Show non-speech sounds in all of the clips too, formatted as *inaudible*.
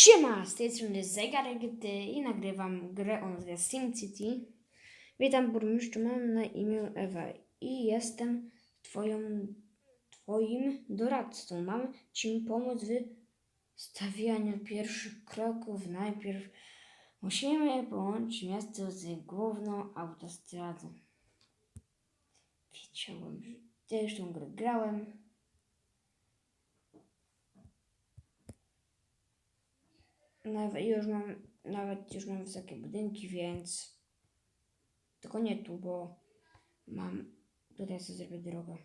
Siema, z tej strony Zegarek i nagrywam grę o nazwie SimCity. Witam burmistrzu, mam na imię Ewa i jestem twoją, twoim doradcą. Mam ci pomóc w stawianiu pierwszych kroków. Najpierw musimy połączyć miasto z główną autostradą. Wiedziałem, że też tą grę grałem. Nawet już mam, nawet już mam wysokie budynki, więc tylko nie tu, bo mam, tutaj sobie zrobię drogę.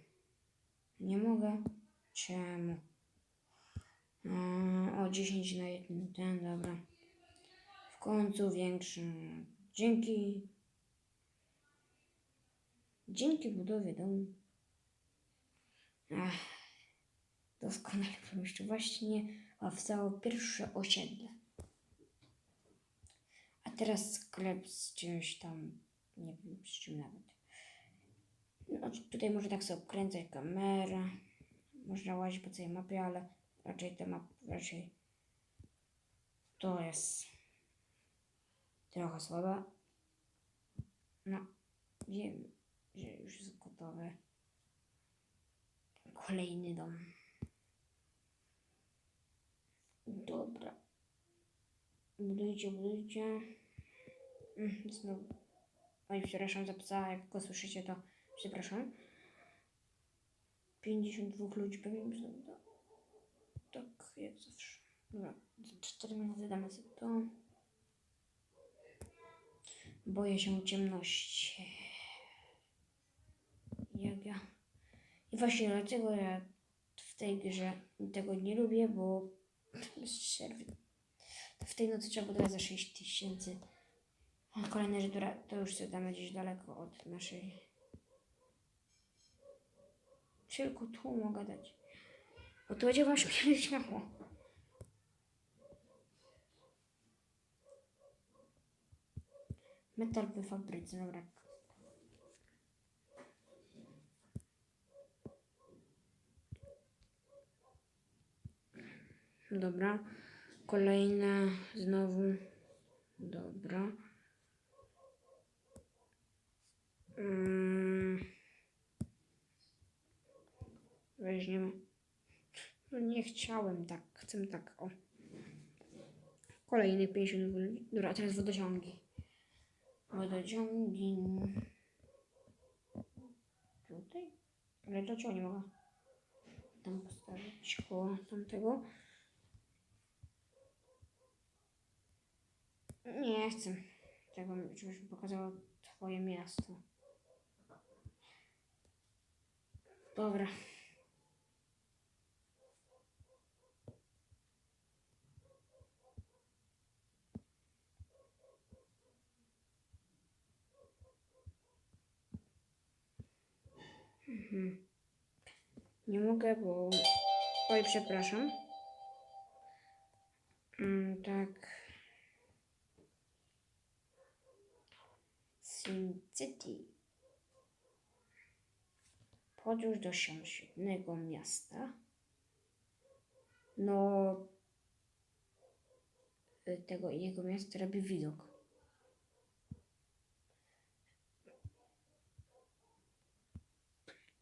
Nie mogę. Czemu? O 10 na jeden, ten, dobra. W końcu większy. Dzięki, dzięki budowie domu. Ach, doskonale pomyślę. Właśnie powstało pierwsze osiedle. Teraz sklep z czymś tam, nie wiem z czym nawet. No, tutaj można tak sobie obkręcać kamera. Można łazić po całej mapie, ale raczej ta mapa, raczej to jest trochę słaba. No, wiem, że już jest gotowe. Kolejny dom. Dobra. Budujcie, budujcie. Mm, Znowu. Oj, przepraszam za psa, jak go słyszycie, to przepraszam. 52 ludzi pewnie by znowu da. Tak, jak zawsze. Dobra, za 4 minuty damy sobie to. Boję się ciemności. Jak ja. I właśnie dlatego ja w tej grze tego nie lubię, bo *laughs* bez. W tej nocy trzeba budować za 6 tysięcy. A Kolejne, że dura- to już sobie damy gdzieś daleko od naszej. Tylko tu mogę dać. Bo tu będzie wam *laughs* śmiało. Metal w fabryce, dobra. Dobra. Kolejne znowu. Dobra. Mm. Weźmiemy. No nie chciałem tak. Chcę tak. O. Kolejny 50 ludzi. Dobra, teraz wodociągi. Wodociągi. Tutaj? Ale dlaczego nie mogę tam postawić koło tamtego? Nie chcę tego, żebyś mi pokazało twoje miasto. Dobra. Mhm. Nie mogę, bo... Oj, przepraszam. Mm, tak. Sin City. Podróż do sąsiedniego miasta. No, y, tego jego miasta robi widok.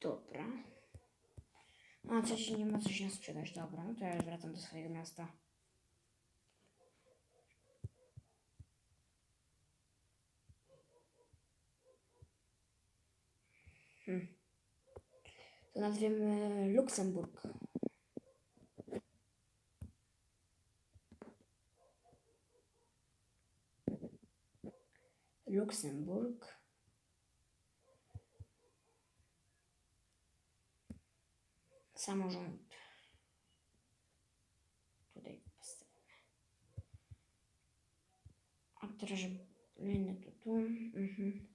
Dobra. A coś nie ma coś na sprzedać. Dobra, no to ja wracam do swojego miasta. To nazwiemy Luksemburg. Luksemburg. Samorząd. Tutaj postawimy. A teraz, inne tu. Mhm.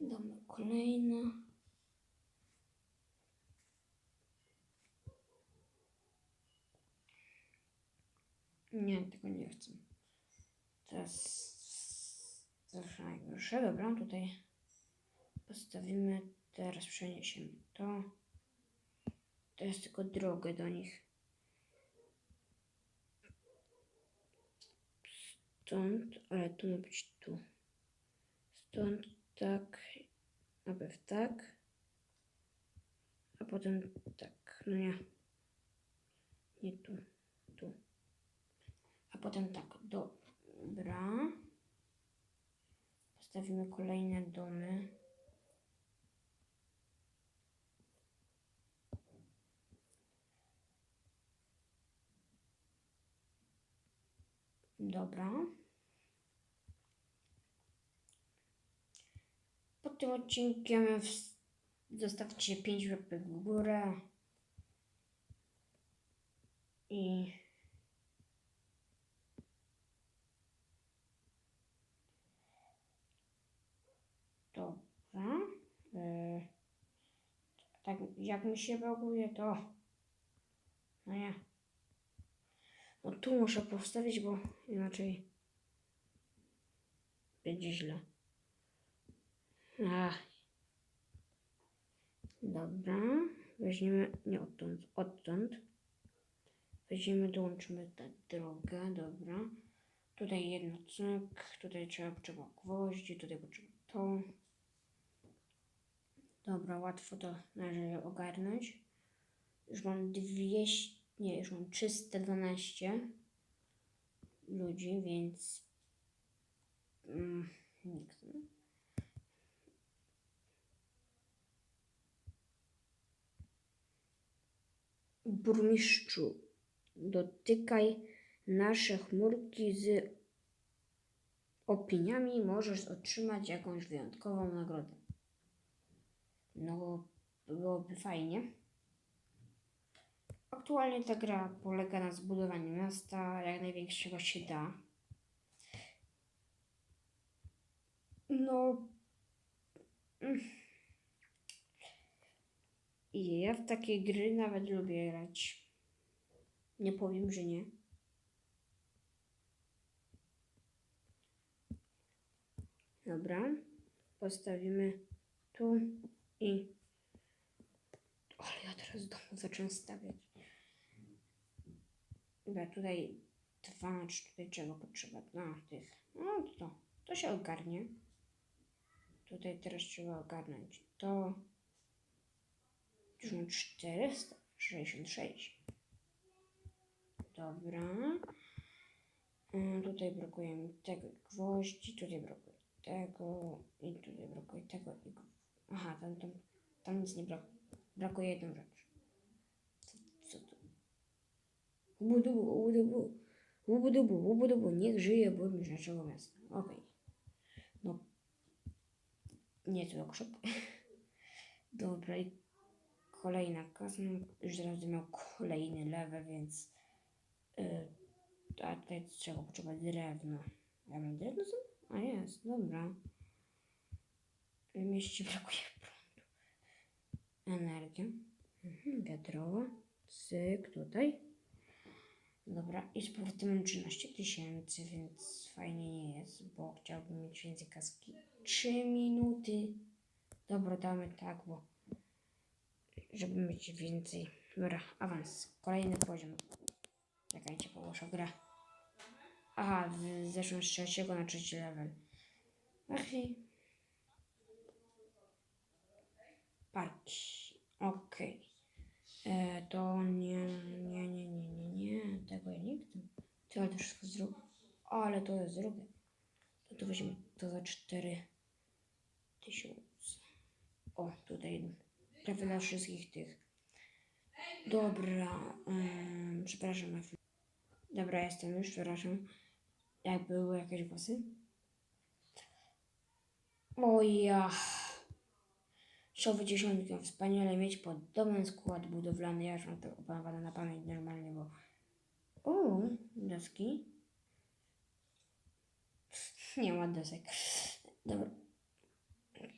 Damy kolejna. Nie, tego nie chcę. Teraz zawsze najgorsze. Dobra, tutaj postawimy, teraz przeniesiemy to. to jest tylko drogę do nich. Stąd, ale tu ma być tu. Stąd tak najpierw tak, a potem tak, no nie, nie tu, tu. A potem tak, dobra. Postawimy kolejne domy. Dobra. Pod tym odcinkiem zostawcie 5 łapek w górę. I dobra. E, tak jak mi się boguje, to no nie. No tu muszę powstawić, bo inaczej będzie źle. Ach. Dobra. Weźmiemy, nie odtąd, odtąd. Weźmiemy, dołączymy tę drogę, dobra. Tutaj jedno cyk, tutaj trzeba potrzeba gwoździ, tutaj potrzeba to. Dobra, łatwo to należy ogarnąć. Już mam 200, nie, już mam 312 ludzi, więc mm, nikt. Burmistrzu, dotykaj nasze chmurki z opiniami, możesz otrzymać jakąś wyjątkową nagrodę. No, byłoby fajnie. Aktualnie ta gra polega na zbudowaniu miasta jak największego się da. No. mm. I ja w takie gry nawet lubię grać. Nie powiem, że nie. Dobra. Postawimy tu i. Ale ja teraz domu zacząłem stawiać. Dobra, tutaj dwa, czy tutaj czego potrzeba? No, tych. No to, to się ogarnie. Tutaj teraz trzeba ogarnąć to. Już mam 466. Dobra. Mm, Tutaj brakuje mi tego gwoździ, tutaj brakuje tego i tutaj brakuje tego i Aha, tam, tam, tam nic nie brakuje. Brakuje jedną rzecz. Co, co to? Ubudubu, ubudubu, ubudubu, ubudubu, niech żyje burmistrz naszego miasta. Okej. No. Nie tu *laughs* workshop. Dobra i kolejna kazna. Już zaraz miał kolejny level, więc... Yy, a tutaj trzeba potrzeba drewno. Ja mam drewno są? A jest, dobra. W mieście brakuje prądu. Energia. Mhm, wiatrowa. Syk tutaj. Dobra, i z powrotem mam 13 tysięcy, więc fajnie nie jest, bo chciałbym mieć więcej kaski. 3 minuty. Dobra, damy tak, bo żeby mieć więcej. Dobra, awans. Kolejny poziom. Czekajcie, położę grę. Aha, zeszłem z trzeciego na trzeci level. Ach i... Okej. E, To nie, nie, nie, nie, nie, nie. Tego ja nie chcę. To wszystko zrobię. Ale to ja zrobię. To to weźmiemy to za 4 tysiące. O, tutaj prawie dla wszystkich tych. Dobra, em, przepraszam. na chwilę. Dobra, jestem już, przepraszam. Jak były jakieś głosy? O ja. Szowy dziesiątkę. Wspaniale mieć podobny skład budowlany. Ja już mam to opanowane na pamięć normalnie, bo... O, deski. Nie ma desek. Dobra.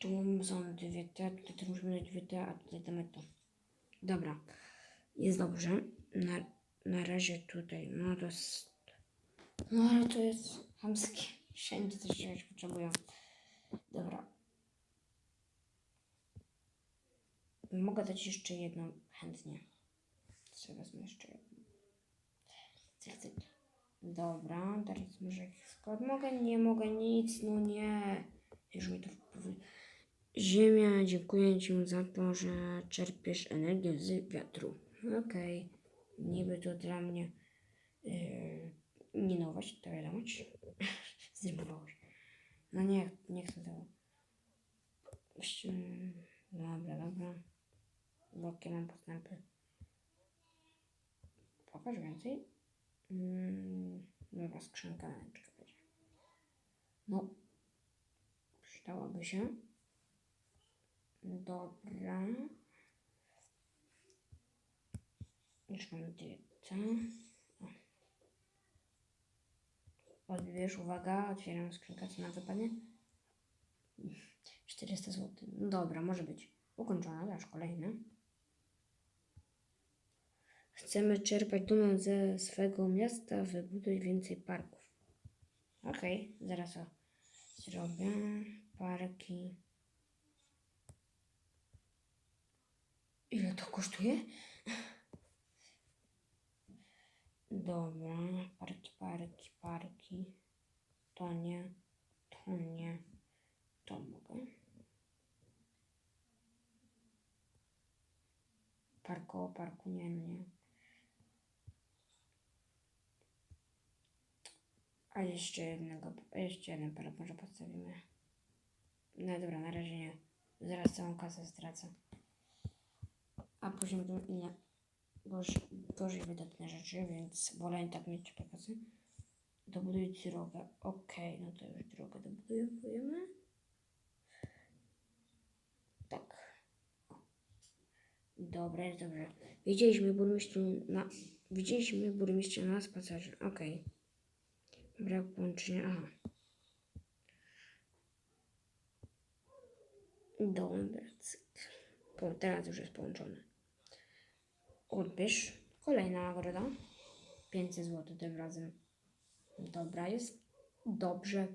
Tu są dwie te, tutaj też musimy dać dwie te, a tutaj damy to. Dobra. Jest dobrze. Na, na razie tutaj, no to jest... No ale to jest chamskie. Wszędzie coś czegoś potrzebują. Dobra. Mogę dać jeszcze jedną chętnie. Sobie wezmę jeszcze jedną. Dobra, teraz może jakiś skład. Mogę? Nie mogę nic, no nie. Już mi to wpływa. Ziemia, dziękuję Ci za to, że czerpiesz energię z wiatru. Okej, niby to dla mnie yy, nie nowość, to wiadomość. *laughs* Zrymowało się. No nie, nie chcę tego. Dobra, dobra. Jakie mam postępy? Pokaż więcej. Mm, dobra, skrzynka ręczka będzie. No, przydałaby się. Dobra. Już mam dietę. Odbierz, uwaga, otwieram skrzynkę, co nam wypadnie? 400 zł. Dobra, może być. Ukończona, dasz kolejny. Chcemy czerpać dumę ze swego miasta, wybuduj więcej parków. Okej, zaraz to zrobię. Parki. Ile to kosztuje? Dobra, parki, parki, parki. To nie, to nie, to mogę. Parko, parku, nie, no nie. A jeszcze jednego, jeszcze jeden park może postawimy. No dobra, na razie nie. Zaraz całą kasę stracę. A później będą inne gorzej, wydatne rzeczy, więc wolę tak mieć pokazy. Dobuduj drogę. Okej, no to już drogę dobudujemy. Tak. Dobra, jest dobrze. Widzieliśmy burmistrzu na... Widzieliśmy burmistrza na spacerze. Okej. Brak połączenia. Aha. Dobra. Po, teraz już jest połączony. Odbierz. Kolejna nagroda. 500 zł tym razem. Dobra jest. Dobrze.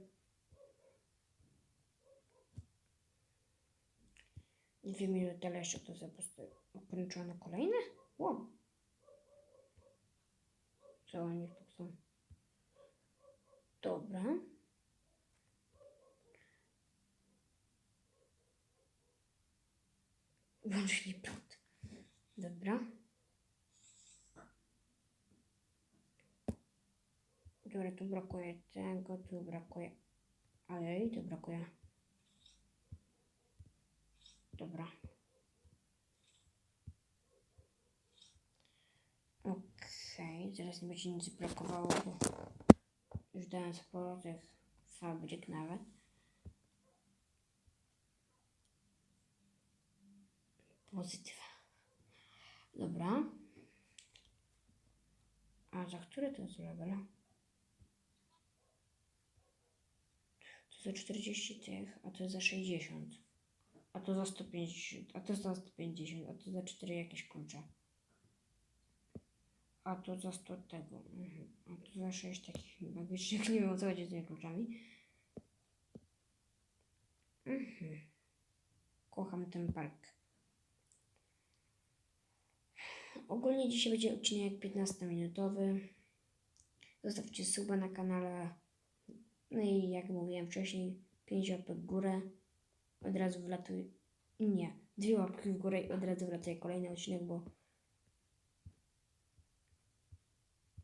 Dwie minuty, ale jeszcze to zapostawię. Ukończone kolejne? Wow. Co oni tu chcą? Dobra. Włączyli prąd. Dobra. Dobra, tu brakuje tego, tu brakuje. Ale i tu brakuje. Dobra. Okej, zaraz nie będzie nic brakowało, bo już dałem sporo tych fabryk nawet. Pozytywa. Dobra. A za które to jest level? To za 40 tych, a to za 60. A to za 150, a to za 150, a to za 4 jakieś klucze. A to za 100 tego. Mhm. A to za 6 takich magicznych. Nie wiem co chodzi z tymi kluczami. Mhm. Kocham ten park. Ogólnie dzisiaj będzie odcinek 15-minutowy. Zostawcie suba na kanale. No i jak mówiłem wcześniej, 5 łapek w górę. Od razu wlatuje. Nie, dwie łapki w górę i od razu wlatuje kolejny odcinek, bo.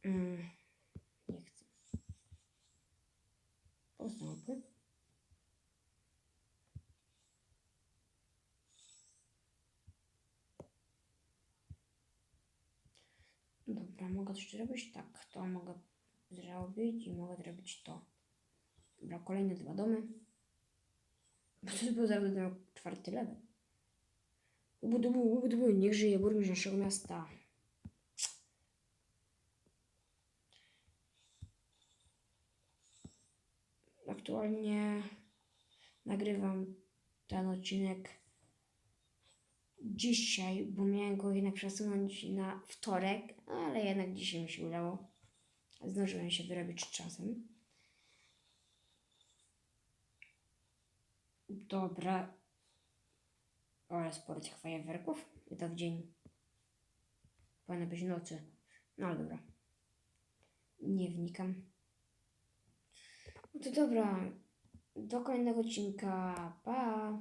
Mm, nie chcę. Postąpy. Dobra, mogę coś zrobić? Tak, to mogę zrobić i mogę zrobić to. Dobra, kolejne dwa domy. Bo to był zaraz miał czwarty level. Ubudowuj, ubudowuj, niech żyje burmistrz naszego miasta. Aktualnie nagrywam ten odcinek dzisiaj, bo miałem go jednak przesunąć na wtorek, ale jednak dzisiaj mi się udało. Zdążyłem się wyrobić czasem. Dobra. Ale sporo tych fajerwerków. I to w dzień. Powinno być nocy. No ale dobra. nie wnikam. No to dobra. Do kolejnego odcinka. Pa!